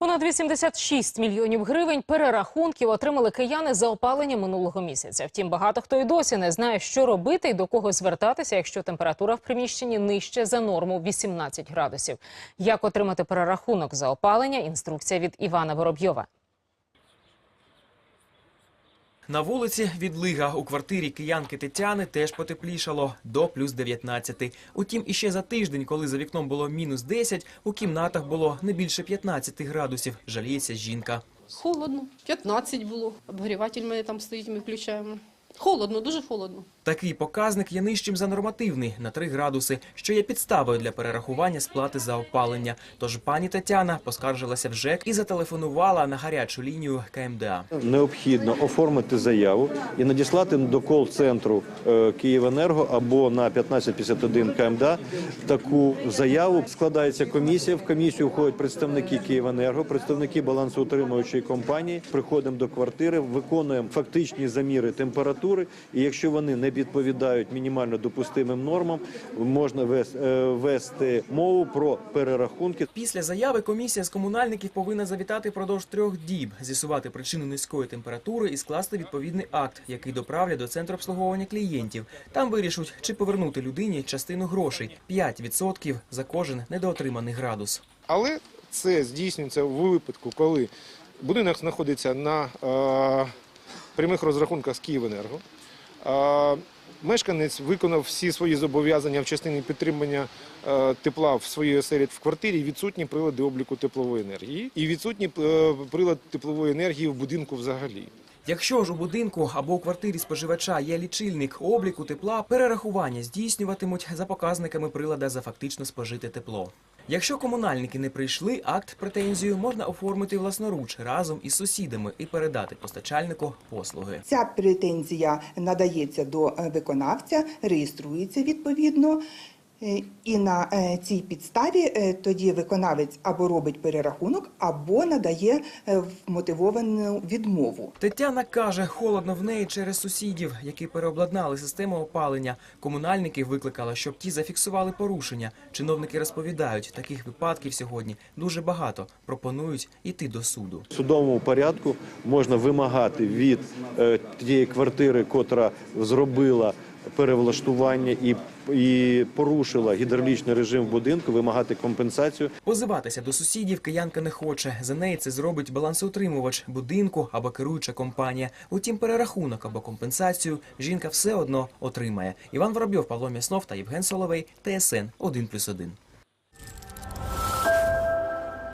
Понад 86 мільйонів гривень перерахунків отримали кияни за опалення минулого місяця. Втім, багато хто і досі не знає, що робити і до кого звертатися, якщо температура в приміщенні нижче за норму 18 градусів. Як отримати перерахунок за опалення? Інструкція від Івана Воробйова. На вулиці відлига у квартирі киянки Тетяни теж потеплішало до плюс 19. Утім, іще за тиждень, коли за вікном було мінус 10, у кімнатах було не більше 15 градусів. Жаліється жінка. Холодно. 15 було. Обгріватель мене там стоїть, ми включаємо. Холодно, дуже холодно. Такий показник є нижчим за нормативний на 3 градуси, що є підставою для перерахування сплати за опалення. Тож пані Тетяна поскаржилася в ЖЕК і зателефонувала на гарячу лінію КМДА. Необхідно оформити заяву і надіслати до кол-центру е, «Київенерго» або на 1551 КМДА таку заяву. Складається комісія. В комісію входять представники «Київенерго», представники балансоутримуючої компанії. Приходимо до квартири, виконуємо фактичні заміри температури. І якщо вони не відповідають мінімально допустимим нормам, можна е, вести мову про перерахунки. Після заяви комісія з комунальників повинна завітати впродовж трьох діб, з'ясувати причину низької температури і скласти відповідний акт, який доправлять до центру обслуговування клієнтів. Там вирішуть, чи повернути людині частину грошей 5% за кожен недоотриманий градус. Але це здійснюється у випадку, коли будинок знаходиться на е, прямих розрахунках з Київенерго. Мешканець виконав всі свої зобов'язання в частині підтримання е, тепла в своїй оселі в квартирі, відсутні прилади обліку теплової енергії і відсутні е, прилад теплової енергії в будинку взагалі. Якщо ж у будинку або у квартирі споживача є лічильник обліку тепла, перерахування здійснюватимуть за показниками прилада за фактично спожите тепло. Якщо комунальники не прийшли, акт претензію можна оформити власноруч разом із сусідами і передати постачальнику послуги. Ця претензія надається до е, виконавця, реєструється відповідно. Е, І на е, цій підставі е, тоді виконавець або робить перерахунок, або надає мотивовану відмову. Тетяна каже, холодно в неї через сусідів, які переобладнали систему опалення. Комунальників викликала, щоб ті зафіксували порушення. Чиновники розповідають, таких випадків сьогодні дуже багато. Пропонують іти до суду. В судовому порядку можна вимагати від тієї квартири, котра зробила перевлаштування і, і порушила гідравлічний режим будинку, вимагати компенсацію. Позиватися до сусідів киянка не хоче. За неї це зробить балансоутримувач будинку або керуюча компанія. Утім, перерахунок або компенсацію жінка все одно отримає. Іван Воробйов, Павло М'яснов та Євген Соловей. ТСН 1+,1.